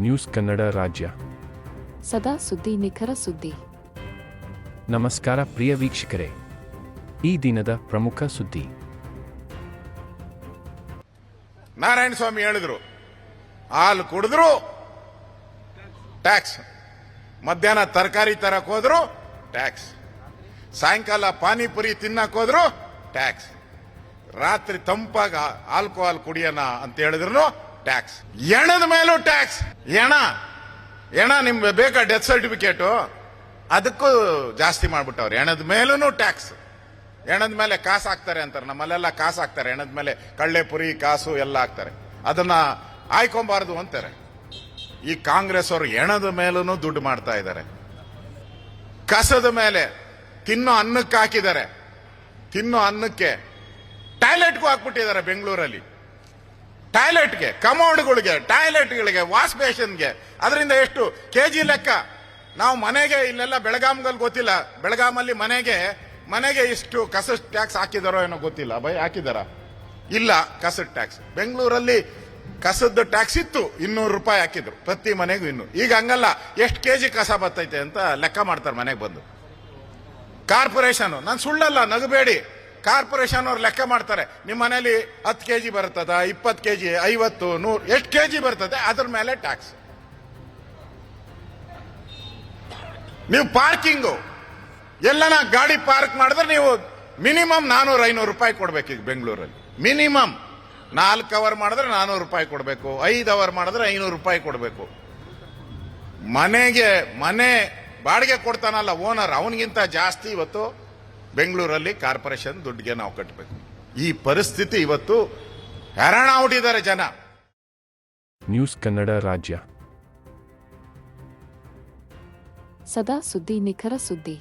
News Kannada ರಾಜ್ಯ. ಸದಾ ಸುದ್ದಿ ನಿಖರ ಸುದ್ದಿ. ನಮಸ್ಕಾರ ಪ್ರಿಯ ವೀಕ್ಷಕರೇ. ಈ ದಿನದ ಪ್ರಮುಖ ಸುದ್ದಿ. ನಾರಾಯಣ ಸ್ವಾಮಿ ಹೇಳಿದ್ರು ಹಾಲು ಕುಡಿದ್ರು ಟ್ಯಾಕ್ಸ್. ಮಧ್ಯಾಹ್ನ ತರಕಾರಿ ತರಕ್ ಹೋದ್ರು ಟ್ಯಾಕ್ಸ್. ಸಾಯಂಕಾಲ ಪಾನಿಪುರಿ ತಿನ್ನಕ್ ಹೋದ್ರು ಟ್ಯಾಕ್ಸ್. ರಾತ್ರಿ ತಂಪಾಗ ಆಲ್ಕೋಹಾಲ್ ಕುಡಿಯೋಣ ಅಂತ ಹೇಳಿದ್ರು. ಟ್ಯಾಕ್ಸ್ ಎಣದ ಮೇಲೂ ಟ್ಯಾಕ್ಸ್ ಎಣ. ಎಣ ನಿಮ್ಗೆ ಬೇಕಾ ಡೆತ್ ಸರ್ಟಿಫಿಕೇಟು ಅದಕ್ಕೂ ಜಾಸ್ತಿ ಮಾಡ್ಬಿಟ್ಟವ್ರು. ಎಣದ ಮೇಲೂ ಟ್ಯಾಕ್ಸ್ ಎಣದ ಮೇಲೆ ಕಾಸು ಹಾಕ್ತಾರೆ ಅಂತಾರೆ. ನಮ್ಮಲ್ಲೆಲ್ಲ ಕಾಸು ಹಾಕ್ತಾರೆ. ಎಣದ ಮೇಲೆ ಕಳ್ಳೆ, ಪುರಿ, ಕಾಸು ಎಲ್ಲ ಹಾಕ್ತಾರೆ. ಅದನ್ನ ಆಯ್ಕೊಬಾರ್ದು ಅಂತಾರೆ. ಈ ಕಾಂಗ್ರೆಸ್ ಅವರು ಎಣದ ಮೇಲೂ ದುಡ್ಡು ಮಾಡ್ತಾ ಇದ್ದಾರೆ. ಕಸದ ಮೇಲೆ ತಿನ್ನೋ ಅನ್ನಕ್ಕೆ ಹಾಕಿದ್ದಾರೆ. ತಿನ್ನೋ ಅನ್ನಕ್ಕೆ ಟಾಯ್ಲೆಟ್ಗೂ ಹಾಕ್ಬಿಟ್ಟಿದ್ದಾರೆ ಬೆಂಗಳೂರಲ್ಲಿ. ಟಾಯ್ಲೆಟ್ಗೆ, ಕಮೌಂಡ್ಗಳಿಗೆ, ಟಾಯ್ಲೆಟ್ಗಳಿಗೆ ವಾಶ್ ಬೇಷನ್ಗೆ. ಅದರಿಂದ ಎಷ್ಟು? ಕೆ ಜಿ ಲೆಕ್ಕ. ನಾವು ಮನೆಗೆ, ಇಲ್ಲೆಲ್ಲ ಬೆಳಗಾಂಗಲ್ಲಿ ಗೊತ್ತಿಲ್ಲ. ಬೆಳಗಾಮಲ್ಲಿ ಮನೆಗೆ ಮನೆಗೆ ಇಷ್ಟು ಕಸ ಟ್ಯಾಕ್ಸ್ ಹಾಕಿದಾರೋ ಏನೋ ಗೊತ್ತಿಲ್ಲ. ಬೈ, ಹಾಕಿದಾರ? ಇಲ್ಲ, ಕಸದ ಟ್ಯಾಕ್ಸ್. ಬೆಂಗಳೂರಲ್ಲಿ ಕಸದ ಟ್ಯಾಕ್ಸ್ ಇತ್ತು. ಇನ್ನೂರು ರೂಪಾಯಿ ಹಾಕಿದ್ರು. ಪ್ರತಿ ಮನೆಗೂ ಇನ್ನು ಈಗ ಹಂಗಲ್ಲ. ಎಷ್ಟು ಕೆಜಿ ಕಸ ಬರ್ತೈತೆ ಅಂತ ಲೆಕ್ಕ ಮಾಡ್ತಾರೆ ಮನೆಗೆ ಬಂದು. ಕಾರ್ಪೊರೇಷನ್. ನಾನು ಸುಳ್ಳಲ್ಲ, ನಗಬೇಡಿ. ಕಾರ್ಪೊರೇಷನ್ ಅವ್ರು ಲೆಕ್ಕ ಮಾಡ್ತಾರೆ. ನಿಮ್ಮ ಮನೇಲಿ ಹತ್ತು ಕೆ ಜಿ ಬರ್ತದ ಇಪ್ಪತ್ತು ಕೆ ಜಿ ಐವತ್ತು, ನೂರು, ಎಷ್ಟು ಕೆ ಜಿ ಬರ್ತದೆ? ಅದ್ರ ಮೇಲೆ ಟ್ಯಾಕ್ಸ್ ನೀವು ಪಾರ್ಕಿಂಗು. ಎಲ್ಲನ ಗಾಡಿ ಪಾರ್ಕ್ ಮಾಡಿದ್ರೆ ನೀವು ಮಿನಿಮಮ್ ನಾನೂರು ಐನೂರು ರೂಪಾಯಿ ಕೊಡ್ಬೇಕು ಈಗ ಬೆಂಗಳೂರಲ್ಲಿ. ಮಿನಿಮಮ್. ನಾಲ್ಕು ಅವರ್ ಮಾಡಿದ್ರೆ ನಾನೂರು ರೂಪಾಯಿ ಕೊಡಬೇಕು. ಐದು ಅವರ್ ಮಾಡಿದ್ರೆ ಐನೂರು ರೂಪಾಯಿ ಕೊಡಬೇಕು. ಮನೆಗೆ, ಮನೆ ಬಾಡಿಗೆ ಕೊಡ್ತಾನಲ್ಲ ಓನರ್ ಅವನಿಗಿಂತ ಜಾಸ್ತಿ ಇವತ್ತು ಬೆಂಗಳೂರಲ್ಲಿ ಕಾರ್ಪೊರೇಷನ್ ದುಡ್ಡಿಗೆ ನಾವು ಕಟ್ಟಬೇಕು ಈ ಪರಿಸ್ಥಿತಿ ಇವತ್ತು ಹೆರಾಣ ಹುಟ್ಟಿದ್ದಾರೆ ಜನ. ನ್ಯೂಸ್ ಕನ್ನಡ ರಾಜ್ಯ. ಸದಾ ಸುದ್ದಿ ನಿಖರ ಸುದ್ದಿ.